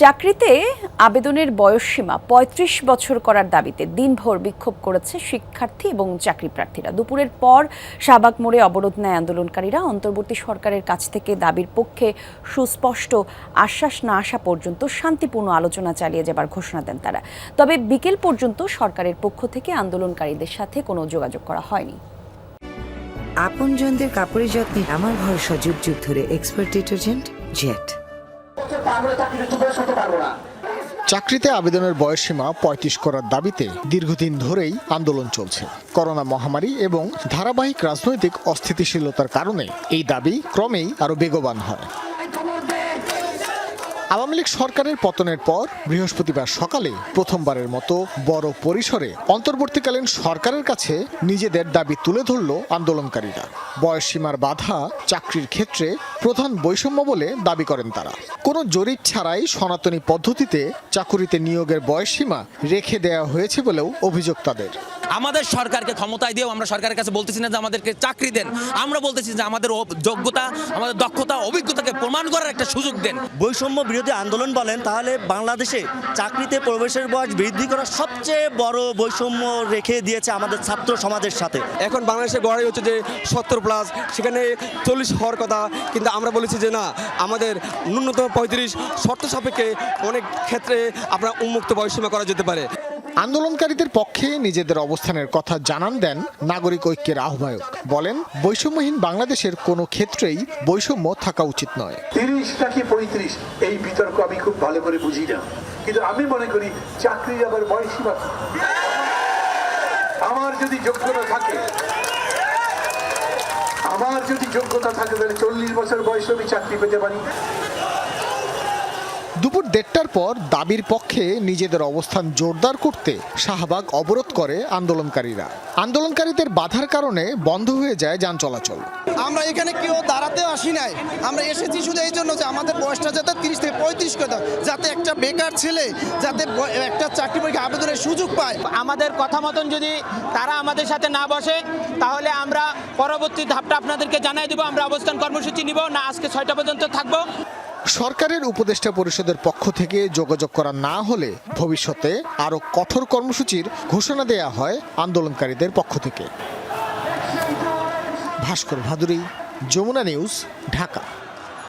চাকরিতে আবেদনের বয়সসীমা ৩৫ বছর করার দাবিতে দিনভর বিক্ষোভ করেছে শিক্ষার্থী এবং চাকরি প্রার্থীরা। দুপুরের পর শাহবাগ মোড়ে অবরোধ নেয় আন্দোলনকারীরা। অন্তর্বর্তী সরকারের কাছ থেকে দাবির পক্ষে সুস্পষ্ট আশ্বাস না আসা পর্যন্ত শান্তিপূর্ণ আলোচনা চালিয়ে যাবার ঘোষণা দেন তারা। তবে বিকেল পর্যন্ত সরকারের পক্ষ থেকে আন্দোলনকারীদের সাথে কোনো যোগাযোগ করা হয়নি। আপনজনদের কাপড়ের যত্নে আমার ভরসা যুগ যুগ ধরে এক্সপার্ট ডিটারজেন্ট জেট চাকরিতে আবেদনের বয়সসীমা পঁয়ত্রিশ করার দাবিতে দীর্ঘদিন ধরেই আন্দোলন চলছে। করোনা মহামারী এবং ধারাবাহিক রাজনৈতিক অস্থিতিশীলতার কারণে এই দাবি ক্রমেই আরও বেগবান হয়। আওয়ামী লীগ সরকারের পতনের পর বৃহস্পতিবার সকালে প্রথমবারের মতো বড় পরিসরে অন্তর্বর্তীকালীন সরকারের কাছে নিজেদের দাবি তুলে ধরল আন্দোলনকারীরা। বয়সসীমার বাধা চাকরির ক্ষেত্রে প্রধান বৈষম্য বলে দাবি করেন তারা। কোনো জরিপ ছাড়াই সনাতনী পদ্ধতিতে চাকুরিতে নিয়োগের বয়সসীমা রেখে দেওয়া হয়েছে বলেও অভিযোগ তাদের। আমাদের সরকারকে ক্ষমতায় দিয়েও আমরা সরকারের কাছে বলতেছি না যে আমাদেরকে চাকরি দেন। আমরা বলতেছি যে আমাদের যোগ্যতা আমাদের দক্ষতা অভিজ্ঞতাকে প্রমাণ করার একটা সুযোগ দেন। বৈষম্য বিরোধী আন্দোলন বলেন তাহলে বাংলাদেশে চাকরিতে প্রবেশের বয়স বৃদ্ধি করার সবচেয়ে বড় বৈষম্য রেখে দিয়েছে আমাদের ছাত্র সমাজের সাথে। এখন বাংলাদেশে গড়াই হচ্ছে যে সত্তর প্লাস সেখানে চল্লিশ হওয়ার কথা কিন্তু আমরা বলেছি যে না আমাদের ন্যূনতম পঁয়ত্রিশ শর্ত সাপেক্ষে অনেক ক্ষেত্রে আপনার উন্মুক্ত বয়সীমা করা যেতে পারে। আন্দোলনকারীদের পক্ষে নিজেদের অবস্থানের কথা জানান দেন নাগরিক ঐক্যের আহ্বায়ক। বলেন, বৈষম্যহীন বাংলাদেশের কোনো ক্ষেত্রেই বৈষম্য থাকা উচিত নয়। তিরিশ নাকি পঁয়ত্রিশ? এই বিতর্ক আমি খুব ভালো করে বুঝি না। কিন্তু আমি মনে করি চাকরির আবার বয়সীমা? আমার যদি যোগ্যতা থাকে, আমার যদি যোগ্যতা থাকে, তাহলে চল্লিশ বছর বয়সে আমি চাকরি পেতে পারি। দুপুর দেড়টার পর দাবির পক্ষে নিজেদের অবস্থান জোরদার করতে শাহবাগ অবরোধ করে আন্দোলনকারীরা। আন্দোলনকারীদের বাধার কারণে বন্ধ হয়ে যায় যান চলাচল। আমরা এখানে কেউ দাঁড়াতেও আসি নাই। আমরা এসেছি শুধু এই জন্য যে আমাদের বয়সটা যাতে তিরিশ থেকে পঁয়ত্রিশ করে দাও, যাতে একটা বেকার ছেলে যাতে একটা চাকরি পরীক্ষা আবেদনের সুযোগ পায়। আমাদের কথা মতন যদি তারা আমাদের সাথে না বসে তাহলে আমরা পরবর্তী ধাপটা আপনাদেরকে জানাই দেবো। আমরা অবস্থান কর্মসূচি নিব। না আজকে ছয়টা পর্যন্ত থাকব। সরকারের উপদেষ্টা পরিষদের পক্ষ থেকে যোগাযোগ করা না হলে ভবিষ্যতে আরও কঠোর কর্মসূচির ঘোষণা দেয়া হয় আন্দোলনকারীদের পক্ষ থেকে। ভাস্কর ভাদুরী, যমুনা নিউজ, ঢাকা।